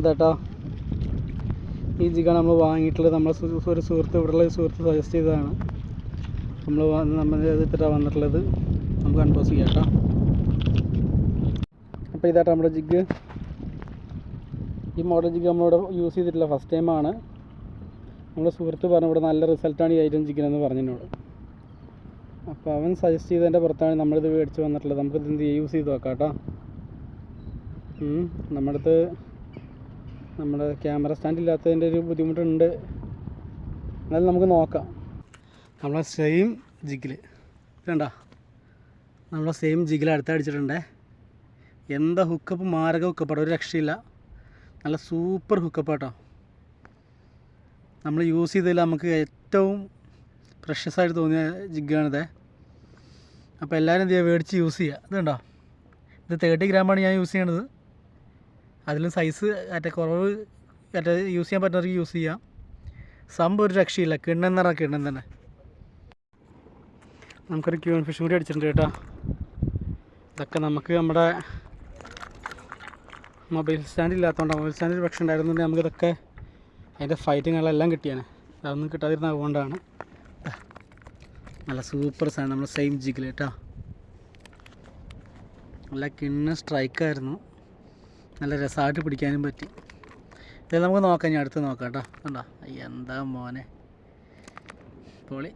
ഇതാട്ടോ. ഈ ജിഗ നമ്മൾ വാങ്ങിയിട്ടുള്ളത്. നമ്മളെ ഒരു സുഹൃത്ത് ഇവിടെയുള്ള ഒരു സുഹൃത്ത് സജസ്റ്റ് ചെയ്തതാണ്. നമ്മൾ നമ്മൾ എടുത്തിട്ടാണ് വന്നിട്ടുള്ളത്. നമുക്ക് അൺബോസ് ചെയ്യാം കേട്ടോ. അപ്പോൾ ഇതാട്ടോ നമ്മുടെ ജിഗ്. ഈ മോഡൽ ജിഗ് നമ്മളിവിടെ യൂസ് ചെയ്തിട്ടില്ല. ഫസ്റ്റ് ടൈമാണ് നമ്മുടെ സുഹൃത്ത് പറഞ്ഞു ഇവിടെ നല്ല റിസൾട്ടാണ് ഈ ഐറ്റം ജിഗിനെന്ന് പറഞ്ഞതിനോട് അപ്പോൾ അവൻ സജസ്റ്റ് ചെയ്തതിന്റെ പുറത്താണ് നമ്മളിത് മേടിച്ച് വന്നിട്ടുള്ളത്. നമുക്കിത് എന്ത് യൂസ് ചെയ്ത് നോക്കാം കേട്ടോ. നമ്മുടെ അടുത്ത് നമ്മുടെ ക്യാമറ സ്റ്റാൻഡ് ഇല്ലാത്തതിന്റെ ഒരു ബുദ്ധിമുട്ടുണ്ട്. എന്നാലും നമുക്ക് നോക്കാം. നമ്മളെ സെയിം ജിഗിൽ കണ്ടോ? നമ്മളെ സെയിം ജിഗിൽ അടുത്ത് അടിച്ചിട്ടുണ്ടേ. എന്താ ഹുക്കപ്പ് മാരക ഹുക്കപ്പാട്ടോ ഒരു രക്ഷയില്ല. നല്ല സൂപ്പർ ഹുക്കപ്പാട്ടോ നമ്മൾ യൂസ് ചെയ്തതിൽ നമുക്ക് ഏറ്റവും പ്രഷ്യസായിട്ട് തോന്നിയ ജിഗാണിത് അപ്പോൾ എല്ലാവരും എന്ത് ചെയ്യുക? മേടിച്ച് യൂസ് ചെയ്യുക. ഇതുണ്ടോ ഇത് തേർട്ടി ഗ്രാമാണ് ഞാൻ യൂസ് ചെയ്യണത്. അതിലും സൈസ് മറ്റേ കുറവ് മറ്റേ യൂസ് ചെയ്യാൻ പറ്റുന്നവർക്ക് യൂസ് ചെയ്യാം. സംഭവം ഒരു രക്ഷയില്ല. കിണ്ണം നിറ കിണ്ണൻ തന്നെ. നമുക്കൊരു ക്യൂൺ ഫിഷ് കൂടി അടിച്ചിട്ടുണ്ട് കേട്ടോ. ഇതൊക്കെ നമുക്ക് നമ്മുടെ മൊബൈൽ സ്റ്റാൻഡ് ഇല്ലാത്തതുകൊണ്ട് മൊബൈൽ സ്റ്റാൻഡ് പക്ഷേ ഉണ്ടായിരുന്നുണ്ടെങ്കിൽ നമുക്കിതൊക്കെ അതിന്റെ ഫൈറ്റിങ്ങുകളെല്ലാം കിട്ടിയാണ്. അതൊന്നും കിട്ടാതിരുന്ന അതുകൊണ്ടാണ്. നല്ല സൂപ്പർ സാധനം. നമ്മുടെ സെയിം ജിഗിൽ കേട്ടോ. നല്ല കിണ്ണ സ്ട്രൈക്കായിരുന്നു നല്ല രസമായിട്ട് പിടിക്കാനും പറ്റി. ഇത് നമുക്ക് നോക്കാം ഞാൻ അടുത്ത് നോക്കാം കേട്ടോ. കണ്ടോ? എന്താ മോനെ. പൊളി.